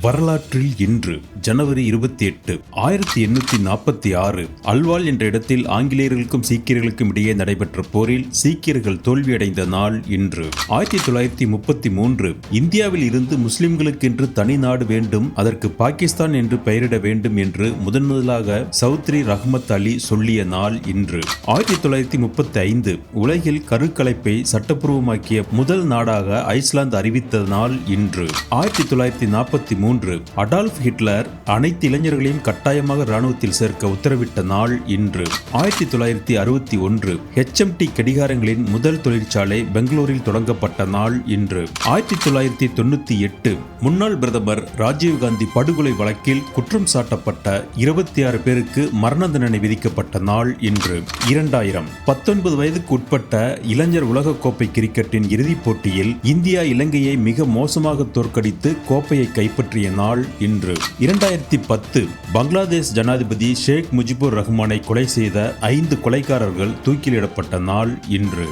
வரலாற்றில் இன்று ஜனவரி இருபத்தி எட்டு ஆயிரத்தி எண்ணூத்தி நாற்பத்தி ஆறு அல்வால் என்ற இடத்தில் ஆங்கிலேயர்களுக்கும் சீக்கியர்களுக்கும் இடையே நடைபெற்ற போரில் சீக்கியர்கள் தோல்வியடைந்த நாள் இன்று. ஆயிரத்தி தொள்ளாயிரத்தி முப்பத்தி மூன்று இந்தியாவில் இருந்து முஸ்லிம்களுக்கென்று தனி நாடு வேண்டும் அதற்கு பாகிஸ்தான் என்று பெயரிட வேண்டும் என்று முதன் முதலாக சௌத்ரி ரஹ்மத் அலி சொல்லிய நாள் இன்று. ஆயிரத்தி தொள்ளாயிரத்தி முப்பத்தி ஐந்து உலகில் கருக்கலைப்பை சட்டப்பூர்வமாக்கிய முதல் நாடாக ஐஸ்லாந்து அறிவித்த நாள் இன்று. ஆயிரத்தி தொள்ளாயிரத்தி நாற்பத்தி மூன்று. அடால்ஃப் ஹிட்லர் அனைத்து இளைஞர்களையும் கட்டாயமாக ராணுவத்தில் சேர்க்க உத்தரவிட்ட நாள் இன்று. ஆயிரத்தி தொள்ளாயிரத்தி அறுபத்தி ஒன்று. ஹெச்எம்டி கடிகாரங்களின் முதல் தொழிற்சாலை பெங்களூரில் தொடங்கப்பட்ட நாள் இன்று. ஆயிரத்தி தொள்ளாயிரத்தி தொண்ணூத்தி எட்டு. முன்னாள் பிரதமர் ராஜீவ்காந்தி படுகொலை வழக்கில் குற்றம் சாட்டப்பட்ட இருபத்தி ஆறு பேருக்கு மரண தண்டனை விதிக்கப்பட்ட நாள் இன்று. இரண்டாயிரம். பத்தொன்பது வயதுக்கு உட்பட்ட இளைஞர் உலகக்கோப்பை கிரிக்கெட்டின் இறுதிப் போட்டியில் இந்தியா இலங்கையை மிக மோசமாக தோற்கடித்து கோப்பையை கைப்பற்றி பற்றிய நாள் இன்று. இரண்டாயிரத்தி பத்து பங்களாதேஷ் ஜனாதிபதி ஷேக் முஜிபுர் ரஹ்மானை கொலை செய்த ஐந்து கொலைகாரர்கள் தூக்கிலிடப்பட்ட நாள் இன்று.